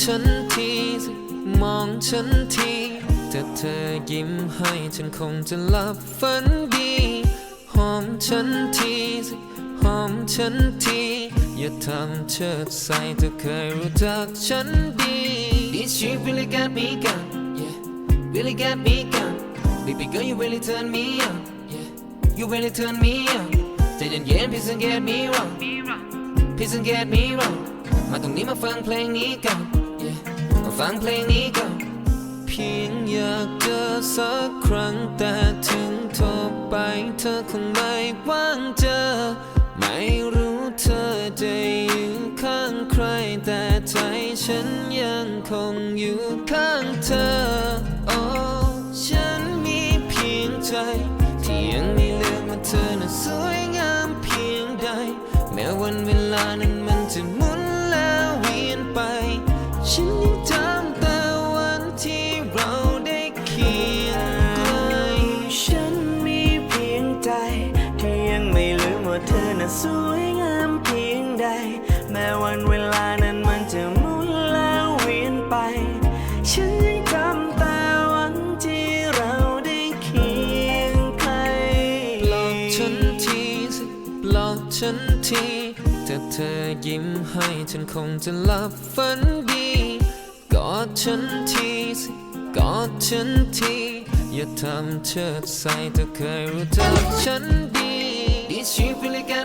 ฉันทีสิมองฉันทีถ้าเธอยิ้มให้ฉันคงจะหลับฝันดีหอมฉันทีสิหอมฉันทีอย่าทำเชิดใส่เธอเคยรู้จักฉันดี This shit really got me gone yeah really got me gone baby girl you really turn me on yeah you really turn me on ใจเย็นๆ please don't get me wrong please don't get me wrong มาตรงนี้มาฟังเพลงนี้กัน ฟังเพลงนี้กันเพียงอยากเจอสักครั้งแต่ถึงโทรไปเธอคงไม่ว่างเจอ ไม่รู้เธอจะอยู่ข้างใครแต่ใจฉันยังคงอยู่ข้างเธอ โอ้ฉันมีเพียงใจ ที่ยังไม่เลือกว่าเธอน่ะส ว่าเธอน่ะสวยงามเพียงใด แม้วันเวลานั้นมันจะหมุนแล้วเวียนไป ฉันยังจำแต่วันที่เราได้เคียงใครปลอบฉันทีสิปลอบฉันทีถ้าเธอยิ้มให้ฉันคงจะหลับฝันดีกอดฉันทีสิกอดฉันทีอย่าทำเชิดใส่เธอเคยรู้จักฉันดี This shit really got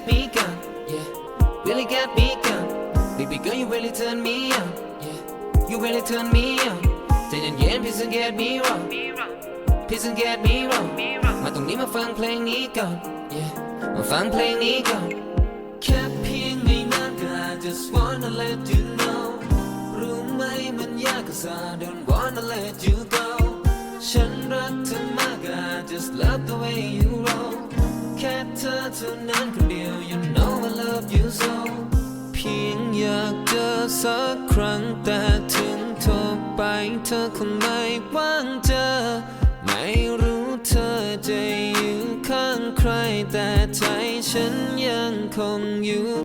really turn me on yeah you really turn me on ใจเย็นๆ please don't get me wrong please don't get me wrong มาตรงนี้มาฟังเพลงนี้ก่อน yeah มาฟังเพลงนี้ก่อน แค่เพียงไม่นานก็ I just wanna let you know รู้ไหมมันยาก cause I don't wanna let you go ฉันรักเธอมาก I just love the way you roll แค่เธอเท่านั้นคนเดียว you know I love you so เ พียงอยากเจอสักครั้งแต่ถึงโทรไปเธอคงไม่ว่างเจอ ไม่รู้เธอจะอยู่ข้างใครแต่ใจฉันยังคงอยู่